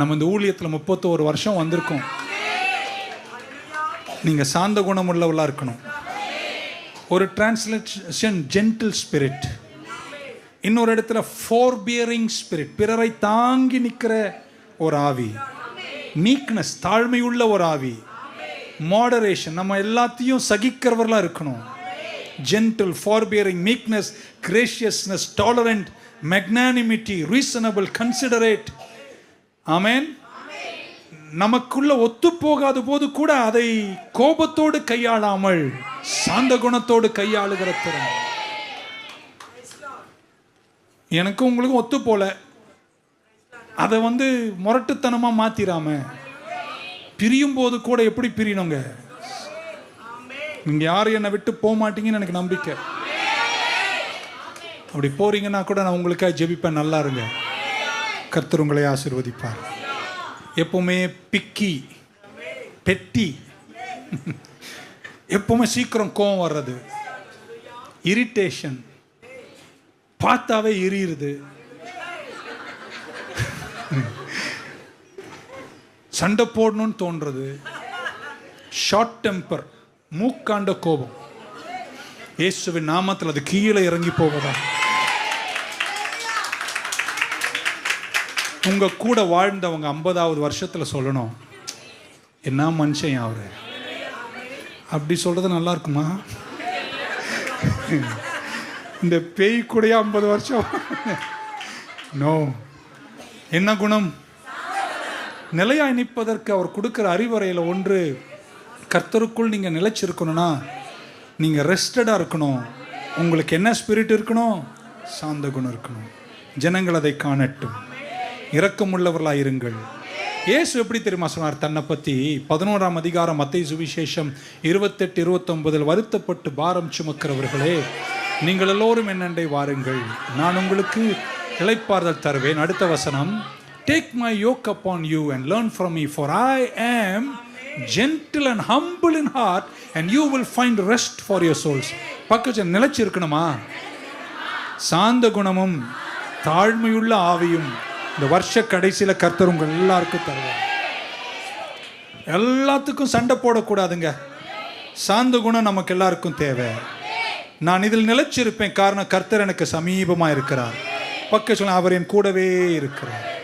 நம்ம இந்த ஊழியத்தில் முப்பத்தோரு வருஷம் வந்திருக்கோம். நீங்கள் சாந்த குணம் உள்ளவளாக இருக்கணும். ஒரு டிரான்ஸ்லேஷன் ஜென்டில் ஸ்பிரிட் இன்னொரு இடத்துல ஃபோர் பியரிங் ஸ்பிரிட் பிறரை தாங்கி நிற்கிற ஒரு ஆவி. மீக்னஸ் தாழ்மையுள்ள ஒரு ஆவி. மாடரேஷன் நம்ம எல்லாத்தையும் சகிக்கிறவர்களாக இருக்கணும். Gentle forbearing meekness graciousness tolerant magnanimity reasonable considerate amen. நமக்குள்ள ஒத்து போகாத போது கூட அதை கோபத்தோடு கையாளாமல் சாந்த குணத்தோடு கையாளுகிற திறன். எனக்கும் உங்களுக்கும் ஒத்து போல அதை வந்து முரட்டுத்தனமா மாத்திராம பிரியும் போது கூட எப்படி பிரியணுங்க? நீங்க யாரும் என்னை விட்டு போக மாட்டீங்கன்னு எனக்கு நம்பிக்கை. அப்படி போறீங்கன்னா கூட நான் உங்களுக்காக ஜெபிப்பேன் நல்லா இருங்க. கர்த்தர் உங்களை ஆசீர்வதிப்பார். எப்பவுமே பிக்கி பெட்டி. எப்பவுமே சீக்கிரம் கோவம் வர்றது. இரிட்டேஷன் பார்த்தாவே எரியுது சண்டை போடணும்னு தோன்றது. ஷார்ட் டெம்பர் மூக்காண்ட கோபம். இயேசுவின் நாமத்தில் அது கீழே இறங்கி போவதா? உங்கள் கூட வாழ்ந்தவங்க ஐம்பதாவது வருஷத்தில் சொல்லணும். என்ன மனுஷன் அவர்? அப்படி சொல்கிறது நல்லா இருக்குமா? இந்த பேய் கூடயே ஐம்பது வருஷம். நோ என்ன குணம்? நிலையாய் நிற்பதற்கு அவர் கொடுக்குற அறிவுரையில் ஒன்று கர்த்தருக்குள் நீங்கள் நிலைச்சிருக்கணும்னா நீங்கள் ரெஸ்டடாக இருக்கணும். உங்களுக்கு என்ன ஸ்பிரிட் இருக்கணும்? சாந்த குணம் இருக்கணும். ஜனங்கள் அதை காணட்டும். இரக்கமுள்ளவர்களாக இருங்கள் இயேசு எப்படி தெரியுமா சொன்னார்? தன்னை பற்றி பதினோராம் அதிகாரம் மத்தை சுவிசேஷம் இருபத்தெட்டு இருபத்தொன்பதில் வருத்தப்பட்டு பாரம் சுமக்கிறவர்களே நீங்கள் எல்லோரும் என்னண்டை வாருங்கள். நான் உங்களுக்கு இழைப்பார்தல் தருவேன். அடுத்த வசனம். Take my yoke upon you and learn from me for I am gentle and humble in heart and you will find rest for your souls பக்கத்து நிலைச்சு இருக்கணுமா சாந்த குணமும் தாழ்மையுள்ள ஆவியும் இந்த வருஷ கடைசியில் கர்த்தர் உங்கள் எல்லாருக்கும் தருவார். எல்லாத்துக்கும் சண்டை போடக்கூடாதுங்க. சாந்த குணம் நமக்கு எல்லாருக்கும் தேவை. நான் இதில் நிலைச்சிருப்பேன் காரணம் கர்த்தர் எனக்கு சமீபமாக இருக்கிறார் பக்க சொல்ல அவர் என் கூடவே இருக்கிறார்.